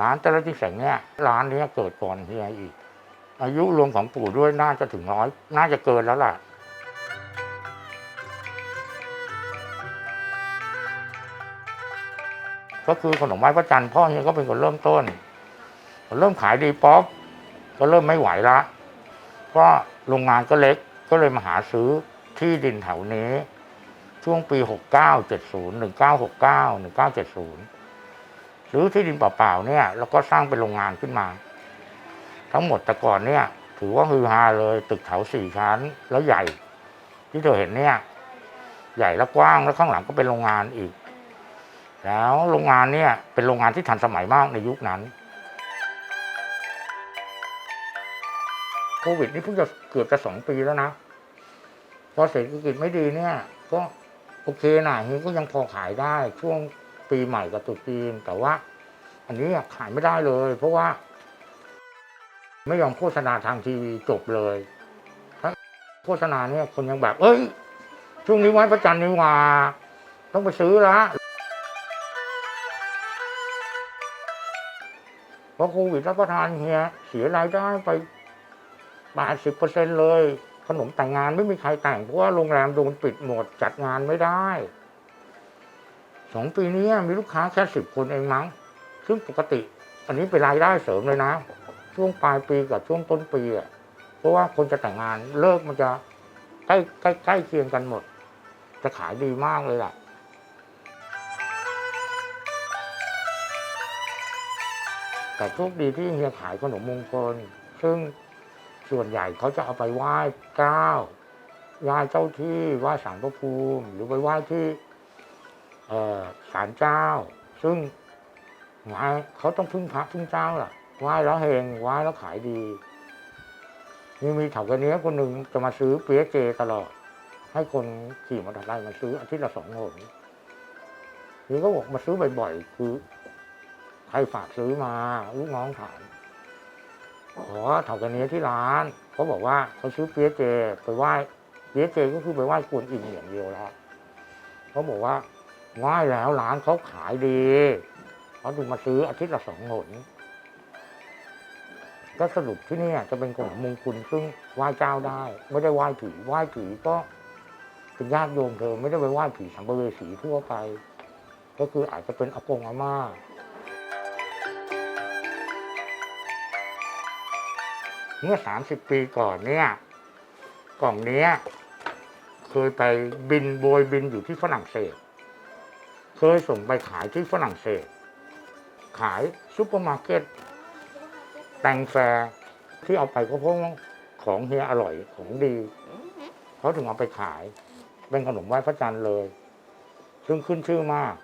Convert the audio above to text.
ร้านตะละจิแสงเนี่ยร้านนี้เกิดก่อนเฮียอีก อายุรวมของปู่ด้วยน่าจะถึงร้อยน่าจะเกินแล้วล่ะก็คือขนมไหว้พระจันทร์พ่อเนี่ยก็เป็นคนเริ่มต้นเริ่มขายดีป๊อปก็เริ่มไม่ไหวละก็โรงงานก็เล็กก็เลยมาหาซื้อที่ดินแถวนี้ ช่วงปี 69 70 1969 1970 ซื้อที่ดินเปล่าๆเนี่ยแล้วก็สร้างเป็นโรงงานขึ้นมา ทั้งหมดแต่ก่อนเนี่ย ถือว่าฮือฮาเลยตึกแถวสี่ชั้นแล้วใหญ่ ที่เธอเห็นเนี่ย ใหญ่และกว้างแล้วข้างหลังก็เป็นโรงงานอีก แล้วโรงงานเนี่ยเป็นโรงงานที่ทันสมัยมากในยุคนั้นโควิดนี่เพิ่งจะเกือบจะสองปีแล้วนะพอเศรษฐกิจไม่ดีเนี่ย ก็โอเคนะเฮียก็ยังพอขายได้ช่วง ปีใหม่กับตรุษจีน แต่ว่า อันนี้ขายไม่ได้เลย เพราะว่า ไม่ยอมโฆษณาทางทีวีจบเลยถ้าโฆษณาเนี่ยคนยังแบบ เอ้ยช่วงนี้ไว้ประจันทร์นี่ว่า ต้องไปซื้อละเพราะโควิดรับประทานเฮียเสียรายได้ไปแปดสิบเปอร์เซ็นเลย ขนมแต่งงานไม่มีใครแต่งเพราะว่าโรงแรมโดนปิดหมดจัดงานไม่ได้ สองปีนี้มีลูกค้าแค่สิบคนเองมั้ง ซึ่งปกติ อันนี้เป็นรายได้เสริมเลยนะ ช่วงปลายปีกับช่วงต้นปีอะเพราะว่าคนจะแต่งงานเลิกมันจะใกล้ใกล้ใกล้เคียงกันหมด จะขายดีมากเลยล่ะแต่โชคดีที่เฮียขายขนมมงคล ซึ่งส่วนใหญ่เขาจะเอาไปไหว้เจ้าไหว้เจ้าที่ไหว้ศาลพระภูมิ หรือไปไหว้ที่ ศาลเจ้า ซึ่งไหว้เขาต้องพึ่งพระพึ่งเจ้าล่ะไหว้แล้วเฮงไหว้แล้วขายดีมีมีแถวกันนี้ยคนหนึ่งจะมาซื้อเปี๊ยะเจตลอด ให้คนขี่มอเตอร์ไซค์มาซื้ออาทิตย์ละสองหนนี่ก็บอกมาซื้อบ่อยๆ คือใครฝากซื้อมาลูกน้องถามขอเถากันนี้ยที่ร้านเขาบอกว่าเขาซื้อเปี๊ยะเจไปไหว้เปี๊ยะเจก็คือไปไหว้กวนอิมอย่างเดียวแล้วเขาบอกว่า ไหวแล้วร้านเขาขายดีเขาถึงมาซื้ออาทิตย์ละสองหนก็สรุปที่นี่จะเป็นขนมมงคลซึ่งไหว้เจ้าได้ ไม่ได้ไหว้ผีไหว้ผีก็เป็นญาติโยมเธอไม่ได้ไปไหว้ผีสัมภเวสีทั่วไป ก็คืออาจจะเป็นอากงอาม่าเมื่อ30ปีก่อนเนี่ย กล่องนี้เคยไปบินโบยบินอยู่ที่ฝรั่งเศส เคยส่งไปขายที่ฝรั่งเศส ขายซุปเปอร์มาร์เก็ตแตงแฟร์ที่เอาไปก็เพราะของเฮียอร่อยของดีเขาถึงเอาไปขาย เป็นขนมไหว้พระจันทร์เลย ซึ่งขึ้นชื่อมาก